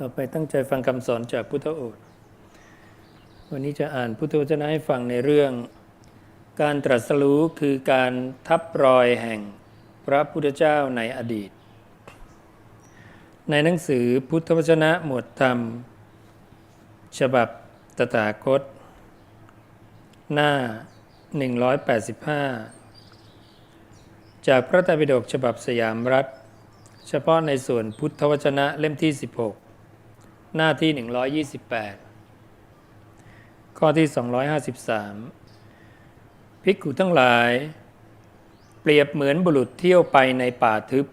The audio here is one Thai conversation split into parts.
ต่อไปตั้งใจฟังคำสอนจากพุทธโอษฐ์วันนี้จะอ่านพุทธวจนะให้ฟังในเรื่อง การตรัสรู้คือการทับรอยแห่งพระพุทธเจ้าในอดีต ในหนังสือพุทธวจนะหมวดธรรม ฉบับตถาคต หน้า 185 จากพระไตรปิฎกฉบับสยามรัฐ เฉพาะในส่วนพุทธวจนะเล่มที่ 16 หน้าที่ 128 ข้อที่ 253 ภิกขุทั้งหลาย เปรียบเหมือนบุรุษเที่ยวไปในป่าทึบ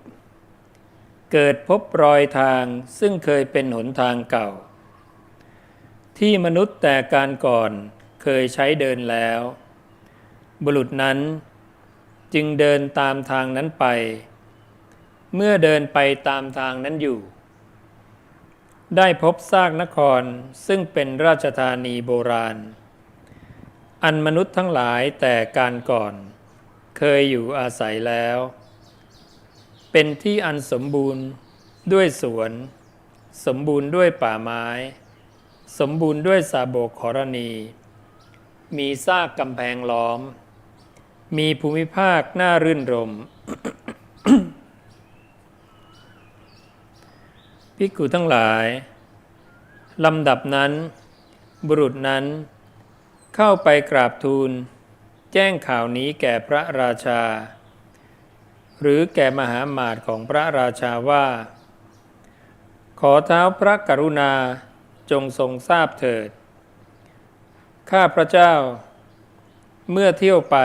เกิดพบรอยทางซึ่งเคยเป็นหนทางเก่า ที่มนุษย์แต่การก่อนเคยใช้เดินแล้ว บุรุษนั้นจึงเดินตามทางนั้นไป เมื่อเดินไปตามทางนั้นอยู่ ได้พบซากนครซึ่งเป็นราชธานีโบราณ อันมนุษย์ทั้งหลายแต่การก่อน เคยอยู่อาศัยแล้ว เป็นที่อันสมบูรณ์ด้วยสวน สมบูรณ์ด้วยป่าไม้ สมบูรณ์ด้วยสาโบกขรณี มีซากกำแพงล้อม มีภูมิภาคน่ารื่นรม ภิกขุทั้งหลายลำดับนั้น บุรุษนั้น เข้าไปกราบทูล แจ้งข่าวนี้แก่พระราชา หรือแก่มหามาตของพระราชาว่า ขอเท้าพระกรุณาจงทรงทราบเถิด ข้าพระเจ้า เมื่อเที่ยวไป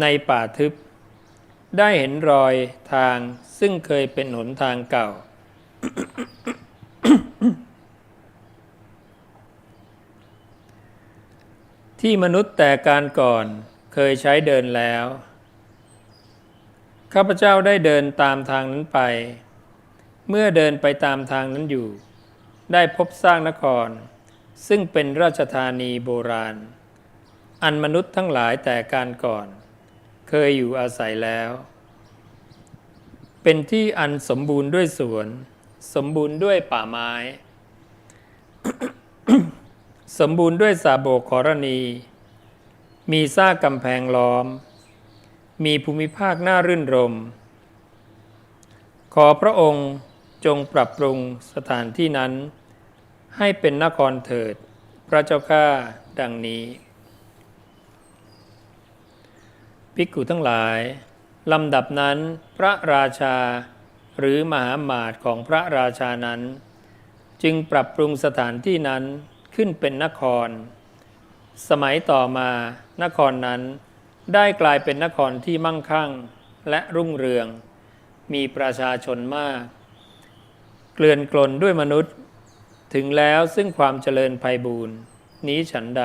ในป่าทึบ ได้เห็นรอยทางซึ่งเคยเป็นหนทางเก่า ที่มนุษย์แต่การก่อนเคยใช้เดินแล้ว ข้าพเจ้าได้เดินตามทางนั้นไป เมื่อเดินไปตามทางนั้นอยู่ ได้พบสร้างนคร ซึ่งเป็นราชธานีโบราณ อันมนุษย์ทั้งหลายแต่การก่อน เคยอยู่อาศัยแล้ว เป็นที่อันสมบูรณ์ด้วยสวน สมบูรณ์ด้วยป่าไม้ สมบูรณ์ด้วยสาโบกรณี มีซากกำแพงล้อม มีภูมิภาคน่ารื่นรม ขอพระองค์จงปรับปรุงสถานที่นั้น ให้เป็นนครเถิด พระเจ้าข้าดังนี้ภิกขุทั้งหลายลำดับนั้นพระราชา หรือมหามาตของพระราชานั้น จึงปรับปรุงสถานที่นั้นขึ้นเป็นนคร สมัยต่อมานครนั้นได้กลายเป็นนครที่มั่งคั่งและรุ่งเรือง มีประชาชนมาก เกลื่อนกลนด้วยมนุษย์ ถึงแล้วซึ่งความเจริญภัยบูรณ์นี้ฉันใด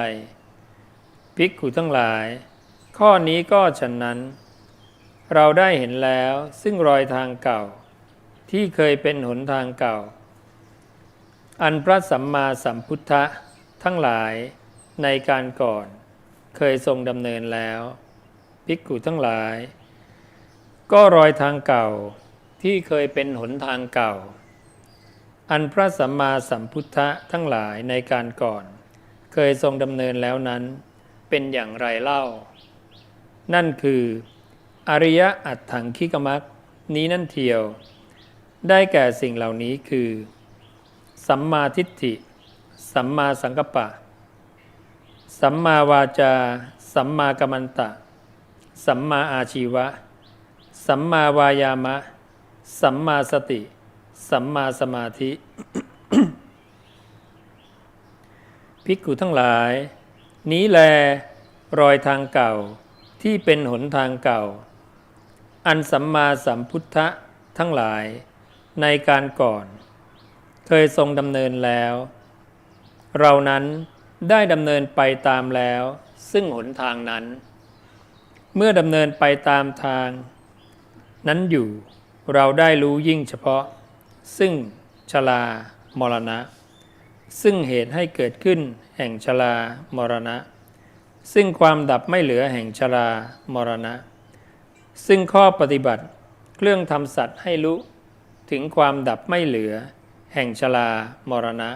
ภิกขุทั้งหลาย ข้อนี้ก็ฉันนั้น เราได้เห็นแล้วซึ่งรอยทางเก่า ที่เคยเป็นหนทางเก่า อันพระสัมมาสัมพุทธะทั้งหลายในการก่อนเคยทรงดำเนินแล้วภิกขุทั้งหลาย ก็รอยทางเก่าที่เคยเป็นหนทางเก่า อันพระสัมมาสัมพุทธะทั้งหลายในการก่อน เคยทรงดำเนินแล้วนั้น เป็นอย่างไรเล่า นั่นคือ อริยอัตถังคิกมักนี้นั่นเทียว ได้แก่สิ่งเหล่านี้คือ สัมมาทิฏฐิ สัมมาสังกัปปะ สัมมาวาจา สัมมากัมมันตะ สัมมาอาชีวะ สัมมาวายามะ สัมมาสติ สัมมาสมาธิ ภิกขุทั้งหลาย นี้แลรอยทางเก่าที่เป็นหนทางเก่า อันสัมมาสัมพุทธะทั้งหลาย ในการก่อน เคยทรงดำเนินแล้ว เรานั้นได้ดำเนินไปตามแล้ว ซึ่งหนทางนั้น เมื่อดำเนินไปตามทาง นั้นอยู่เราได้รู้ยิ่งเฉพาะ ซึ่งชลามรณะ ซึ่งเหตุให้เกิดขึ้นแห่งชลามรณะ ซึ่งความดับไม่เหลือแห่งชรามรณะ ซึ่งข้อปฏิบัติเครื่องทำสัตว์ให้รู้ ถึงความดับไม่เหลือ แห่งชลามรณะ